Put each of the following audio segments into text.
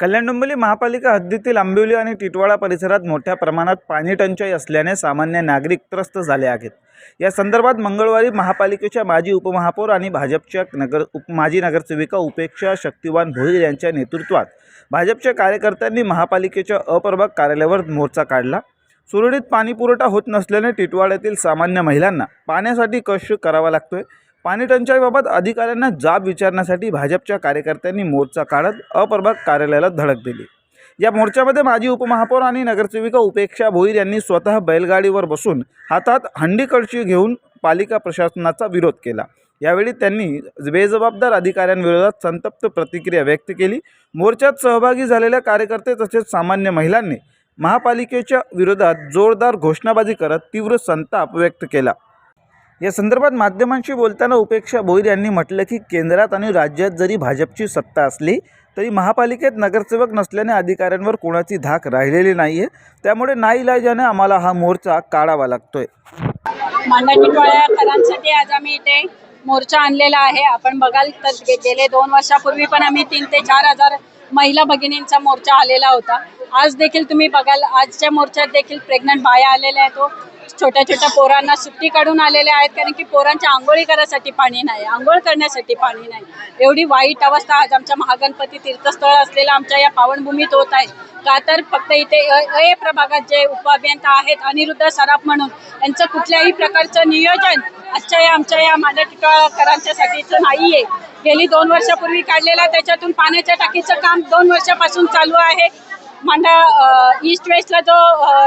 कल्याण डोंबिवली महापालिका हद्दीतील आंबिवली आणि टिटवाळा परिसरात मोठ्या प्रमाणात पाणी टंचाई असल्याने सामान्य नागरिक त्रस्त झाले आहेत. या संदर्भात मंगळवारी महापालिकेच्या माजी उपमहापौर आणि भाजपच्या नगर उप माजी नगरसेविका उपेक्षा शक्तिवान भोईर यांच्या नेतृत्वात भाजपच्या कार्यकर्त्यांनी महापालिकेच्या अप्रभाग कार्यालयावर मोर्चा काढला. सुरळीत पाणीपुरवठा होत नसल्याने टिटवाळ्यातील सामान्य महिलांना पाण्यासाठी कष्ट करावा लागतोय. पाणी टंचाईबाबत अधिकाऱ्यांना जाब विचारण्यासाठी भाजपच्या कार्यकर्त्यांनी मोर्चा काढत अप्रभाग कार्यालयाला धडक दिली. या मोर्चामध्ये माजी उपमहापौर आणि नगरसेविका उपेक्षा भोईर यांनी स्वतः बैलगाडीवर बसून हातात हंडी कळशी घेऊन पालिका प्रशासनाचा विरोध केला. यावेळी त्यांनी बेजबाबदार अधिकाऱ्यांविरोधात संतप्त प्रतिक्रिया व्यक्त केली. मोर्चात सहभागी झालेल्या कार्यकर्ते तसेच सामान्य महिलांनी महापालिकेच्या विरोधात जोरदार घोषणाबाजी करत तीव्र संताप व्यक्त केला. या संदर्भात माध्यमांशी बोलताना उपेक्षा भोईर यांनी म्हटलं की केंद्रात आणि राज्यात जरी भाजपची सत्ता असली तरी महापालिकेत नगरसेवक नसल्याने अधिकाऱ्यांवर कोणाची धाक राहिलेली नाही आहे त्यामुळे नाईलाजाने आम्हाला हा मोर्चा काढावा लागतोय. मांडाटिटवाळ्याकरांसाठी आज आम्ही इथे मोर्चा आणलेला आहे. आपण बघाल तर गेले दोन वर्षापूर्वी पण आम्ही तीन ते चार हजार महिला भगिनींचा मोर्चा आलेला होता. आज देखील तुम्ही बघाल आजच्या मोर्चात देखील प्रेग्नंट बाया आलेल्या आहेत. छोट्या छोट्या पोरांना सुट्टी काढून आलेल्या आहेत कारण की पोरांच्या आंघोळी करायसाठी पाणी नाही आंघोळ करण्यासाठी पाणी नाही. एवढी वाईट अवस्था आज आमच्या महागणपती तीर्थस्थळ असलेल्या आमच्या या पावनभूमीत होत आहे. का तर फक्त इथे अ प्रभागात जे उपअभियंता आहेत अनिरुद्ध सराफ म्हणून यांचं कुठल्याही प्रकारचं नियोजन आजच्या या आमच्या या माझ्या टिटवाळकरांच्यासाठीचं नाही आहे गेली दोन वर्षापूर्वी काढलेला त्याच्यातून पाण्याच्या टाकीचं काम दोन वर्षापासून चालू आहे. मांडा ईस्ट वेस्टला जो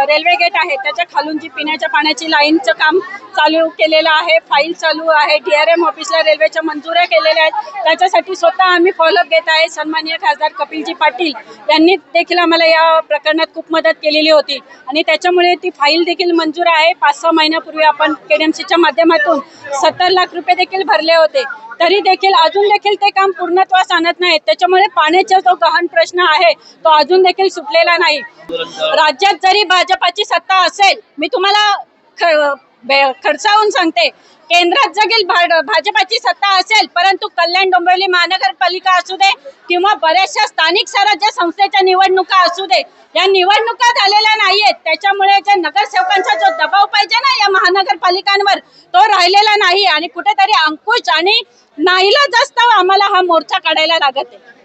रेल्वे गेट आहे त्याच्या खालून जी पिण्याच्या पाण्याची लाईनचं काम चालू केलेलं आहे फाईल चालू आहे. डी आर एम ऑफिसला रेल्वेच्या मंजुऱ्या केलेल्या आहेत. त्याच्यासाठी स्वतः आम्ही फॉलोअप घेत आहे. सन्माननीय खासदार कपिलजी पाटील यांनी देखील आम्हाला या प्रकरणात खूप मदत केलेली होती. आणि त्याच्यामुळे ती फाईल देखील मंजूर आहे. पाच सहा महिन्यापूर्वी आपण के डी एम सीच्या माध्यमातून सत्तर लाख रुपये देखील भरले होते. तरी देखील अजून देखील ते काम पूर्णत्वास आणत नाहीत. त्याच्यामुळे पाण्याचा जो गहन प्रश्न आहे तो अजून देखील सुटलेला नाही. राज्यात जरी भाजपाची सत्ता असेल मी तुम्हाला ख- खडसावून सांगते. केंद्रात जगील भा- भाजपाची सत्ता असेल परंतु कल्याण डोंबिवली महानगरपालिका असू दे किंवा बऱ्याचशा स्थानिक स्वराज्य संस्थेच्या निवडणुका असू दे या निवडणुका झालेल्या नाहीयेत. त्याच्यामुळे ज्या नगरसेवकांचा जो दबाव पाहिजे ना या महानगरपालिकांवर तो राहिलेला नाही आणि कुठेतरी अंकुश आणि नाहीला जास्त आम्हाला हा मोर्चा काढायला लागत आहे.